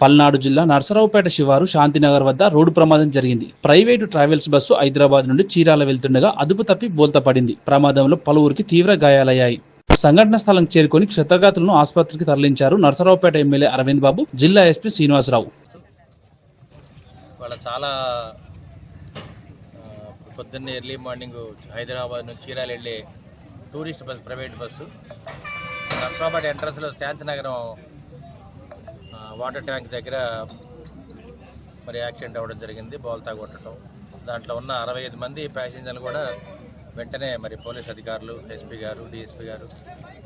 పల్నాడు జిల్లా నర్సరావుపేట శివారు శాంతినగర్ వద్ద రోడ్డు ప్రమాదం జరిగింది. ప్రైవేటు ట్రావెల్స్ బస్సు హైదరాబాద్ నుండి చీరాల వెళ్తుండగా అదుపు తప్పి బోల్తపడింది ప్రమాదంలో పలువురికి తీవ్ర గాయాలయ్యాయి. సంఘటన స్థలం చేరుకొని క్షతగాతులను ఆసుపత్రికి తరలించారు నర్సరావుపేట ఎమ్మెల్యే అరవింద్ బాబు జిల్లా ఎస్పీ శ్రీనివాసరావు. వాళ్ళ చాలా పొద్దున్నే ఎర్లీ మార్నింగ్ హైదరాబాద్ నుంచి చీరాలు వెళ్ళే tourist bus private bus. Narsabad ఎంట్రన్స్లో శాంతినగరం వాటర్ ట్యాంక్ దగ్గర మరి యాక్సిడెంట్ అవ్వడం జరిగింది బోల్తా కొట్టడం దాంట్లో ఉన్న అరవై ఐదు మంది ప్యాసింజర్లు కూడా వెంటనే మరి పోలీస్ అధికారులు ఎస్పీ గారు డిఎస్పీ గారు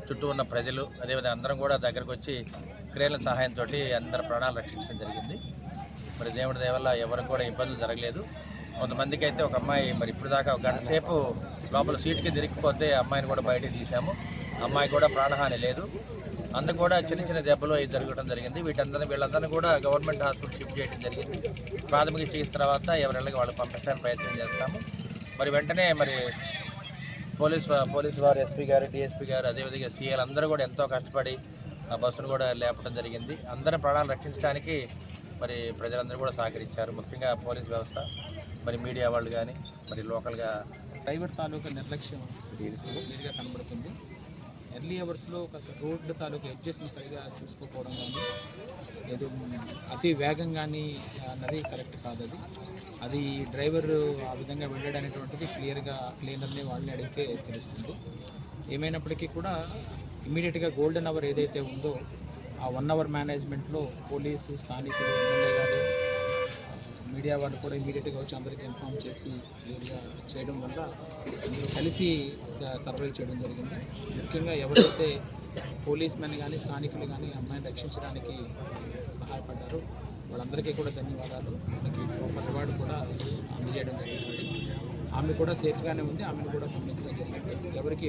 చుట్టూ ఉన్న ప్రజలు అదేవిధంగా అందరం కూడా దగ్గరకు వచ్చి క్రేన్ల సహాయంతో అందరి ప్రాణాలు రక్షించడం జరిగింది. మరి దేవుడి దేవల్ల ఎవరికి కూడా ఇబ్బందులు జరగలేదు. కొంతమందికి అయితే ఒక అమ్మాయి మరి ఇప్పుడు దాకా ఒక గంట సేపు లోపల సీట్కి తిరిగిపోతే అమ్మాయిని కూడా బయటకు తీసాము అమ్మాయి కూడా ప్రాణహాని లేదు. అందుకు కూడా చిన్న చిన్న దెబ్బలు అవి జరగడం జరిగింది. వీటందరినీ వీళ్ళందరినీ కూడా గవర్నమెంట్ హాస్పిటల్ షిఫ్ట్ చేయడం జరిగింది. ప్రాథమిక చికిత్స తర్వాత ఎవరెళ్ళకి వాళ్ళు పంపించడానికి ప్రయత్నం చేస్తాము. మరి వెంటనే మరి పోలీస్ పోలీసు పోలీస్ వారు ఎస్పీ గారు డిఎస్పీ గారు అదేవిధంగా సీఎల్ అందరూ కూడా ఎంతో కష్టపడి ఆ బస్సును కూడా లేపడం జరిగింది. అందరి ప్రాణాలు రక్షించడానికి మరి ప్రజలందరూ కూడా సహకరించారు. ముఖ్యంగా పోలీస్ వ్యవస్థ మరి మీడియా వాళ్ళు కానీ మరి లోకల్గా ప్రైవేట్ తాలూకా నిర్లక్ష్యం కనబడుతుంది. ఎర్లీ అవర్స్లో కాస్త రోడ్డు తాలూకా ఎడ్జెస్ని సరిగా చూసుకోకపోవడం కానీ లేదు అతి వేగం కానీ అన్నది కరెక్ట్ కాదు అది. అది డ్రైవర్ ఆ విధంగా వెళ్ళాడు అనేటువంటిది క్లియర్గా క్లీనర్ని వాళ్ళని అడిగితే తెలుస్తుంది. ఏమైనప్పటికీ కూడా ఇమీడియట్గా గోల్డెన్ అవర్ ఏదైతే ఉందో ఆ వన్ అవర్ మేనేజ్మెంట్లో పోలీసు స్థానికులు ఎమ్మెల్యే గారు మీడియా వాళ్ళు కూడా ఇమీడియట్గా వచ్చి అందరికీ ఇన్ఫామ్ చేసి చేయడం వల్ల కలిసి సర్వైవ్ చేయడం జరిగింది. ముఖ్యంగా ఎవరైతే పోలీస్ మెన్ కానీ స్థానికులు కానీ అమ్మాయిని రక్షించడానికి సహాయపడ్డారు వాళ్ళందరికీ కూడా ధన్యవాదాలు. మనకి ఒక రివార్డు కూడా అందజేయడం జరిగింది. ఆమె కూడా సేఫ్గానే ఉంది. ఆమెను కూడా పంపించడం జరిగింది. ఎవరికి